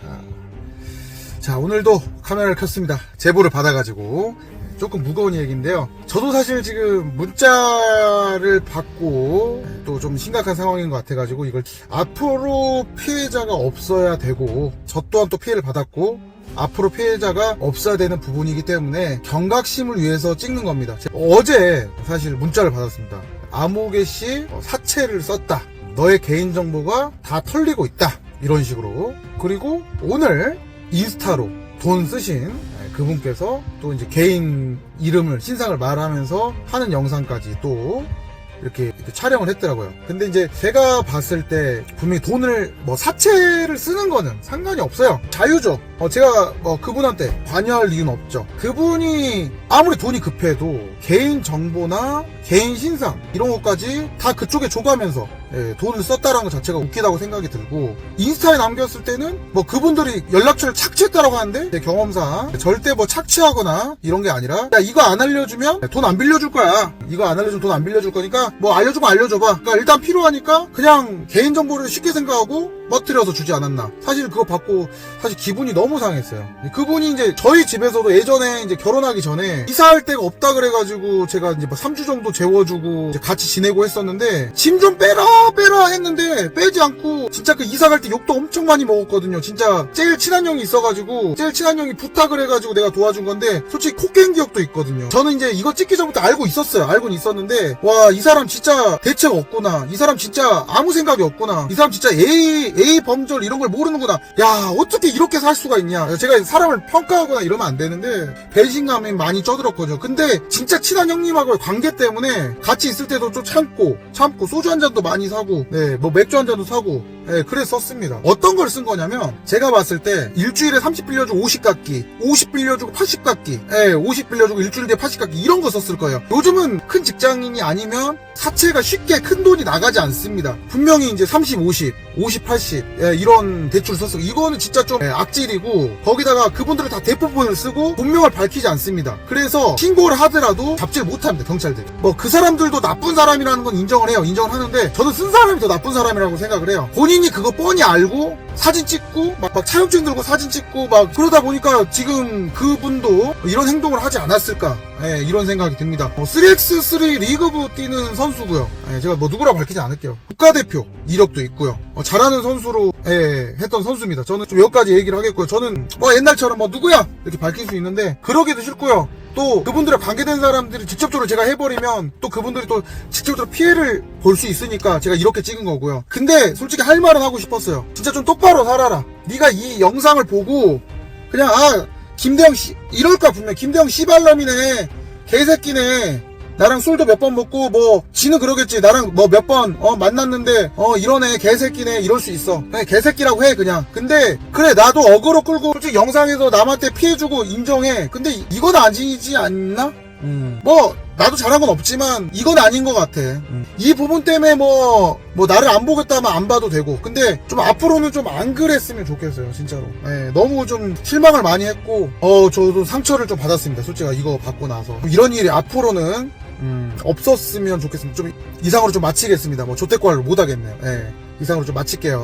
자, 자 오늘도 카메라를 켰습니다. 제보를 받아가지고 조금 무거운 얘기인데요. 저도 사실 지금 문자를 받고 또 좀 심각한 상황인 것 같아가지고 이걸 앞으로 피해자가 없어야 되고 저 또한 또 피해를 받았고 앞으로 피해자가 없어야 되는 부분이기 때문에 경각심을 위해서 찍는 겁니다. 어제 사실 문자를 받았습니다. 아무개 씨 어, 사채를 썼다. 너의 개인정보가 다 털리고 있다. 이런 식으로. 그리고 오늘 인스타로 돈 쓰신 그분께서 또 이제 개인 이름을 신상을 말하면서 하는 영상까지 또 이렇게, 이렇게 촬영을 했더라고요. 근데 이제 제가 봤을 때 분명히 돈을 뭐 사채를 쓰는 거는 상관이 없어요. 자유죠. 어, 제가 뭐 그분한테 관여할 이유는 없죠. 그분이 아무리 돈이 급해도 개인 정보나 개인 신상 이런 것까지 다 그쪽에 줘가면서 예, 돈을 썼다라는 것 자체가 웃기다고 생각이 들고 인스타에 남겼을 때는 뭐 그분들이 연락처를 착취했다라고 하는데 제 경험상 절대 뭐 착취하거나 이런 게 아니라 야 이거 안 알려주면 돈 안 빌려줄 거야. 이거 안 알려주면 돈 안 빌려줄 거니까 뭐 알려주면 알려줘봐. 그러니까 일단 필요하니까 그냥 개인 정보를 쉽게 생각하고 멋뜨려서 주지 않았나. 사실 그거 받고 사실 기분이 너무 상했어요. 그분이 이제 저희 집에서도 예전에 이제 결혼하기 전에 이사할 데가 없다 그래가지고 제가 이제 뭐 3주 정도 재워주고 같이 지내고 했었는데 짐 좀 빼라 빼라 했는데 빼지 않고 진짜 그 이사 갈 때 욕도 엄청 많이 먹었거든요. 진짜 제일 친한 형이 있어가지고 제일 친한 형이 부탁을 해가지고 내가 도와준 건데 솔직히 코 깬 기억도 있거든요. 저는 이제 이거 찍기 전부터 알고 있었어요. 알고는 있었는데 와 이 사람 진짜 대책 없구나. 이 사람 진짜 아무 생각이 없구나. 이 사람 진짜 A A 범절 이런 걸 모르는구나. 야 어떻게 이렇게 살 수가 있냐. 제가 사람을 평가하거나 이러면 안 되는데 배신감이 많이 쪄들었거든요. 근데 진짜 친한 형님하고의 관계 때문에 같이 있을 때도 좀 참고 참고 소주 한 잔도 많이 사고 네뭐 맥주 한 잔도 사고 네, 그래서 썼습니다. 어떤 걸 쓴 거냐면 제가 봤을 때 일주일에 30 빌려주고 50 깎기 50 빌려주고 80 깎기 네, 50 빌려주고 일주일 뒤에 80 깎기 이런 거 썼을 거예요. 요즘은 큰 직장인이 아니면 사채가 쉽게 큰 돈이 나가지 않습니다. 분명히 이제 30 50 50 80 예, 이런 대출 썼어요 이거는 진짜 좀 예, 악질이고 거기다가 그분들은 다 대포폰을 쓰고 본명을 밝히지 않습니다. 그래서 신고를 하더라도 잡지를 못합니다 경찰들이. 뭐 그 사람들도 나쁜 사람이라는 건 인정을 해요. 인정을 하는데 저는 쓴 사람이 더 나쁜 사람이라고 생각을 해요. 본인 이 그거 뻔히 알고 사진 찍고 막, 막 차용증 들고 사진 찍고 막 그러다 보니까 지금 그분도 이런 행동을 하지 않았을까? 예, 이런 생각이 듭니다. 어, 3x3 리그부 뛰는 선수고요. 예, 제가 뭐 누구라 밝히지 않을게요. 국가대표 이력도 있고요. 어, 잘하는 선수로 예, 했던 선수입니다. 저는 좀 여기까지 얘기를 하겠고요. 저는 뭐 옛날처럼 뭐 누구야? 이렇게 밝힐 수 있는데 그러기도 싫고요 또 그분들에 관계된 사람들이 직접적으로 제가 해버리면 또 그분들이 또 직접적으로 피해를 볼 수 있으니까 제가 이렇게 찍은 거고요. 근데 솔직히 할 말은 하고 싶었어요. 진짜 좀 똑바로 살아라. 네가 이 영상을 보고 그냥 아 김대영 씨 이럴까 분명 김대영 씨발놈이네 개새끼네 나랑 술도 몇 번 먹고 뭐 지는 그러겠지. 나랑 뭐 몇 번 어 만났는데 어 이러네 개새끼네 이럴 수 있어. 그냥 개새끼라고 해 그냥. 근데 그래 나도 어그로 끌고 솔직히 영상에서 남한테 피해주고 인정해. 근데 이- 이건 아니지 않나? 음. 뭐 나도 잘한 건 없지만 이건 아닌 것 같아. 음. 이 부분 때문에 뭐뭐 나를 안 보겠다면 안 봐도 되고. 근데 좀 앞으로는 좀 안 그랬으면 좋겠어요 진짜로. 예, 너무 좀 실망을 많이 했고 어 저도 상처를 좀 받았습니다 솔직히 이거 받고 나서. 이런 일이 앞으로는 음, 없었으면 좋겠습니다. 좀 이상으로 좀 마치겠습니다. 뭐 조태과를 못 하겠네요. 예, 이상으로 좀 마칠게요